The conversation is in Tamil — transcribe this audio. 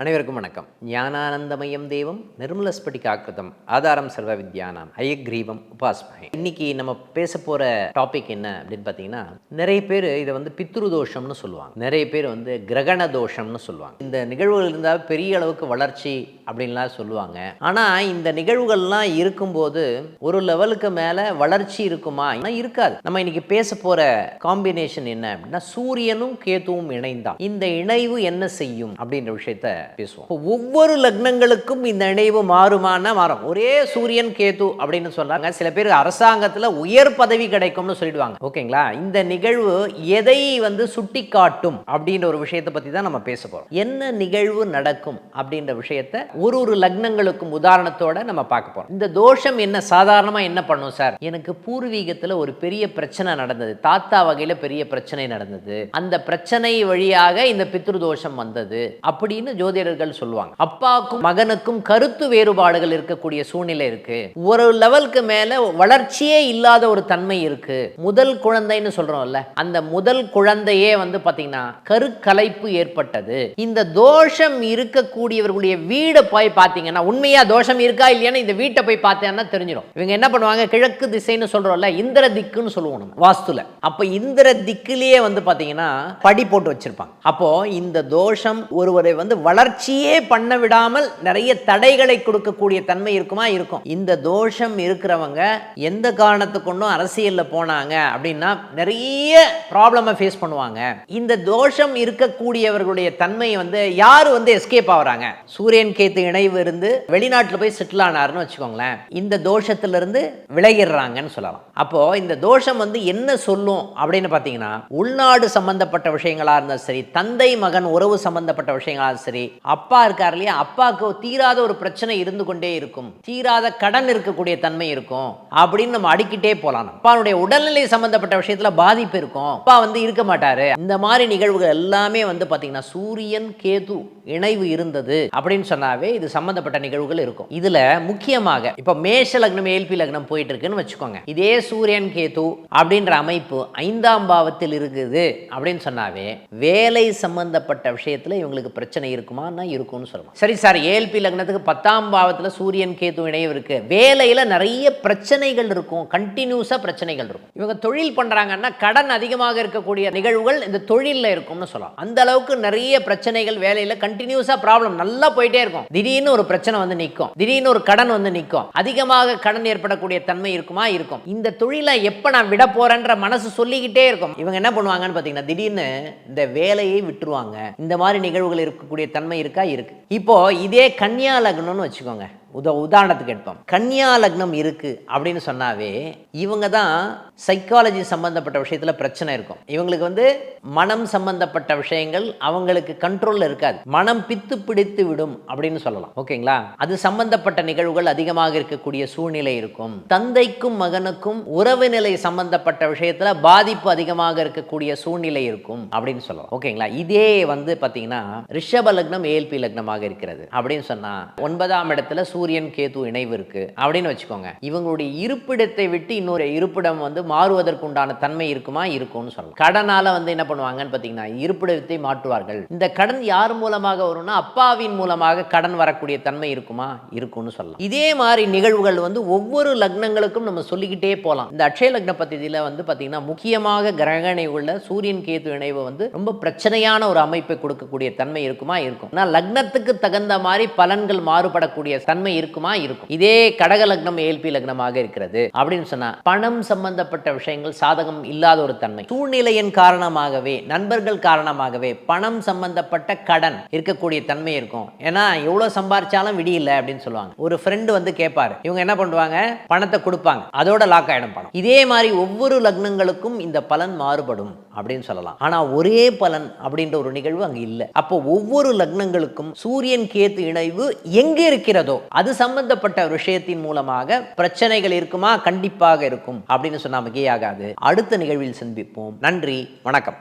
அனைவருக்கும் வணக்கம். ஞானானந்தமயம் தேவம் நிர்மலஸ்பட்டிகாக்கிருதம் ஆதாரம் சர்வ வித்யானாம் அயக்ரீவம் உபாஸ்மகை. இன்னைக்கு நம்ம பேச போற டாபிக் என்ன அப்படின்னு பார்த்தீங்கன்னா நிறைய பேர் இதை வந்து பித்ரு தோஷம்னு சொல்லுவாங்க. நிறைய பேர் வந்து கிரகண தோஷம்னு சொல்லுவாங்க. இந்த நிகழ்வுகள் இருந்தால் பெரிய அளவுக்கு வளர்ச்சி அப்படின்லாம் சொல்லுவாங்க. ஆனால் இந்த நிகழ்வுகள்லாம் இருக்கும்போது ஒரு லெவலுக்கு மேலே வளர்ச்சி இருக்குமா? ஆனால் இருக்காது. நம்ம இன்னைக்கு பேச போற காம்பினேஷன் என்ன அப்படின்னா சூரியனும் கேதுவும் இணைந்தான். இந்த இணைவு என்ன செய்யும் அப்படின்ற விஷயத்த பேசுவோம். இப்போ ஒவ்வொரு லக்னங்களுக்கும் இந்த இணைவு மாறுமானா மாறும். ஒரே சூரியன் கேது அப்படின்னு சொல்றாங்க சில பேர் அரசாங்கத்தில் உயர் பதவி கிடைக்கும்னு சொல்லிடுவாங்க. ஓகேங்களா? இந்த நிகழ்வு எதை வந்து சுட்டி காட்டும் அப்படின்ற ஒரு விஷயத்தை பத்தி தான் நம்ம பேச போறோம். என்ன நிகழ்வு நடக்கும் அப்படின்ற விஷயத்த ஒரு ஒரு லக்னங்களுக்கும் உதாரணத்தோட நம்ம பார்க்க போறோம். இந்த தோஷம் என்ன? சாதாரணமா என்ன பண்ணும் சார்? எனக்கு பூர்வீகத்துல ஒரு பெரிய பிரச்சனை நடந்தது. தாத்தா வகையில பெரிய பிரச்சனை நடந்தது. அந்த பிரச்சனை வழியாக இந்த பித்ரு தோஷம் வந்தது அப்படின்னு ஜோதி அறிஞர்கள் சொல்லுவாங்க. அப்பாவுக்கும் மகனுக்கும் கருத்து வேறுபாடுகள் இருக்கக்கூடிய சூழ்நிலை இருக்கு. ஒரு லெவலுக்கு மேல வளர்ச்சியே இல்லாத ஒரு தன்மை இருக்கு. முதல் குழந்தைன்னு சொல்றோம்ல அந்த முதல் குழந்தையே வந்து பாத்தீங்கன்னா கருக்கலைப்பு ஏற்பட்டது. இந்த தோஷம் இருக்கக்கூடியவர்களுடைய வீடை போய் பாத்தீங்கன்னா உண்மையா தோஷம் இருக்கா இல்லையான்னு இந்த வீட்டை போய் பார்த்தேன்னா தெரிஞ்சிடும் இவங்க என்ன பண்ணுவாங்க? கிழக்கு திசைன்னு சொல்றோம்ல இந்திர திக்குன்னு சொல்லுவோம் நம்ம வாஸ்துல. அப்ப இந்திர திக்கிலேயே வந்து பாத்தீங்கன்னா படி போட்டு வச்சிருப்பாங்க. அப்போ இந்த தோஷம் ஒருவரை வந்து வளர் வளர்ச்சியே பண்ண விடாமல் நிறைய தடைகளை கொடுக்கக்கூடிய தன்மை இருக்குமா? இருக்கும். இந்த தோஷம் இருக்கிறவங்க எந்த காரணத்துக்கு கொண்டும் அரசியலில் போனாங்க அப்படின்னா நிறைய ப்ராப்ளமை ஃபேஸ் பண்ணுவாங்க. இந்த தோஷம் இருக்கக்கூடியவர்களுடைய தன்மை வந்து யார் வந்து எஸ்கேப் ஆகுறாங்க? சூரியன் கேத்து இணைவு இருந்து வெளிநாட்டில் போய் செட்டில் ஆனாருன்னு வச்சுக்கோங்களேன். இந்த தோஷத்துல இருந்து விலகிடுறாங்கன்னு சொல்லலாம். அப்போ இந்த தோஷம் வந்து என்ன சொல்லும் அப்படின்னு பார்த்தீங்கன்னா உள்நாடு சம்பந்தப்பட்ட விஷயங்களா இருந்தாலும் சரி தந்தை மகன் உறவு சம்பந்தப்பட்ட விஷயங்களா சரி அப்பா இருக்கார் இல்லையா? அப்பாவுக்கு தீராத ஒரு பிரச்சனை இருந்து கொண்டே இருக்கும். தீராத கடன் இருக்கக்கூடிய தன்மை இருக்கும். அப்படின்னு நம்ம அடிக்கிட்டே போலாம். அப்பாவுடைய உடல்நிலை சம்பந்தப்பட்ட விஷயத்துல பாதிப்பு இருக்கும். அப்பா வந்து இருக்க மாட்டாரு. இந்த மாதிரி நிகழ்வுகள் எல்லாமே வந்து பாத்தீங்கன்னா சூரியன் கேது இணைவு இருந்தது அப்படின்னு சொன்னாவே இது சம்பந்தப்பட்ட நிகழ்வுகள் இருக்கும். இதுல முக்கியமாக இப்ப மேஷ லக்னம் ஏல்பி லக்னம் போயிட்டு இருக்குன்னு வச்சுக்கோங்க. இதே சூரியன் கேது அப்படின்ற அமைப்பு ஐந்தாம் பாவத்தில் இருக்குது அப்படின்னு சொன்னாவே வேலை சம்பந்தப்பட்ட விஷயத்துல இவங்களுக்கு பிரச்சனை இருக்குமா? இருக்குமான்னா இருக்கும்னு சொல்லலாம் சரி சார் ஏஎல்பி லக்னத்துக்கு பத்தாம் பாவத்தில் சூரியன் கேது இணையம் இருக்கு. வேலையில நிறைய பிரச்சனைகள் இருக்கும். கண்டினியூஸா பிரச்சனைகள் இருக்கும். இவங்க தொழில் பண்றாங்கன்னா கடன் அதிகமாக இருக்கக்கூடிய நிகழ்வுகள் இந்த தொழிலில் இருக்கும்னு சொல்லலாம். அந்த அளவுக்கு நிறைய பிரச்சனைகள் வேலையில கண்டினியூஸா ப்ராப்ளம் நல்லா போயிட்டே இருக்கும். திடீர்னு ஒரு பிரச்சனை வந்து நிற்கும். திடீர்னு ஒரு கடன் வந்து நிற்கும். அதிகமாக கடன் ஏற்படக்கூடிய தன்மை இருக்குமா? இருக்கும். இந்த தொழிலை எப்ப நான் விட போறேன்ற மனசு சொல்லிக்கிட்டே இருக்கும். இவங்க என்ன பண்ணுவாங்கன்னு பார்த்தீங்கன்னா திடீர்னு இந்த வேலையை விட்டுருவாங்க. இந்த மாதிரி நிகழ்வுகள் இருக்கக்கூடிய தன்மை இருக்கா? இருக்கு. இப்போ இதே கன்னியா லக்னம்னு வச்சுக்கோங்க. உத உதாரணத்துக்கு எடுப்போம். கன்னியா லக்னம் இருக்கு அப்படின்னு சொன்னாவே இவங்க தான் சைக்காலஜி சம்பந்தப்பட்ட விஷயத்துல பிரச்சனை இருக்கும். இவங்களுக்கு வந்து மனம் சம்பந்தப்பட்ட விஷயங்கள் அவங்களுக்கு கண்ட்ரோல்ல இருக்காது. மனம் பித்து பிடித்து விடும் அப்படின்னு சொல்லலாம். ஓகேங்களா? அது சம்பந்தப்பட்ட நிகழ்வுகள் அதிகமாக இருக்கக்கூடிய சூழ்நிலை இருக்கும். தந்தைக்கும் மகனுக்கும் உறவு நிலை சம்பந்தப்பட்ட விஷயத்துல பாதிப்பு அதிகமாக இருக்கக்கூடிய சூழ்நிலை இருக்கும் அப்படின்னு சொல்லலாம். ஓகேங்களா? இதே வந்து பாத்தீங்கன்னா ரிஷப லக்னம் ஏல்பி லக்னமாக இருக்கிறது அப்படின்னு சொன்னா ஒன்பதாம் இடத்துல சூரியன் கேது இணைவு இருக்குது அப்படின்னு வச்சுக்கோங்க. இவங்களுடைய இருப்பிடத்தை விட்டு இன்னொரு இருப்பிடம் வந்து மாறுவதற்குண்டான தன்மை இருக்குமா? இருக்கும்னு சொல்லலாம். கடனால் வந்து என்ன பண்ணுவாங்கன்னு பார்த்தீங்கன்னா இருப்பிடத்தை மாற்றுவார்கள். இந்த கடன் யார் மூலமாக வரும்னா அப்பாவின் மூலமாக கடன் வரக்கூடிய தன்மை இருக்குமா? இருக்கும்னு சொல்லலாம். இதே மாதிரி நிகழ்வுகள் வந்து ஒவ்வொரு லக்னங்களுக்கும் நம்ம சொல்லிக்கிட்டே போகலாம். இந்த அட்சய லக்ன பத்தியில் வந்து பார்த்தீங்கன்னா முக்கியமாக கிரகணை உள்ள சூரியன் கேது இணைவு வந்து ரொம்ப பிரச்சனையான ஒரு அமைப்பை கொடுக்கக்கூடிய தன்மை இருக்குமா? இருக்கும். ஆனால் லக்னத்துக்கு தகுந்த மாதிரி பலன்கள் மாறுபடக்கூடிய தன்மை இருக்குமா? இருக்கும். இதே கடக லக்னம் ஏல்பி லக்னமாக இருக்கிறது. அப்படின்னு சொன்னா பணம் சம்பந்தப்பட்ட விஷயங்கள் சாதகம் இல்லாத ஒரு தன்மை. சூழ்நிலையின் காரணமாகவே நண்பர்கள் காரணமாகவே பணம் சம்பந்தப்பட்ட கடன் இருக்கக்கூடிய தன்மை இருக்கும். ஏன்னா எவ்வளவு சம்பாரிச்சாலும் விடியல அப்படின்னு சொல்லுவாங்க. ஒரு ஃப்ரெண்டு வந்து கேட்பாரு. இவங்க என்ன பண்ணுவாங்க? பணத்தை கொடுப்பாங்க. அதோட லாக் ஆயிடும் பணம். இதே மாதிரி ஒவ்வொரு லக்னங்களுக்கும் இந்த பலன் மாறுபடும் அப்படின்னு சொல்லலாம். ஆனா ஒரே பலன் அப்படின்ற ஒரு நிகழ்வு அங்க இல்லை. அப்போ ஒவ்வொரு லக்னங்களுக்கும் சூரியன் கேத்து இணைவு எங்க இருக்கிறதோ அது சம்பந்தப்பட்ட விஷயத்தின் மூலமாக பிரச்சனைகள் இருக்குமா? கண்டிப்பாக இருக்கும். அப்படின்னு சொன்னா மிகையாகாது அடுத்த நிகழ்வில் சந்திப்போம். நன்றி. வணக்கம்.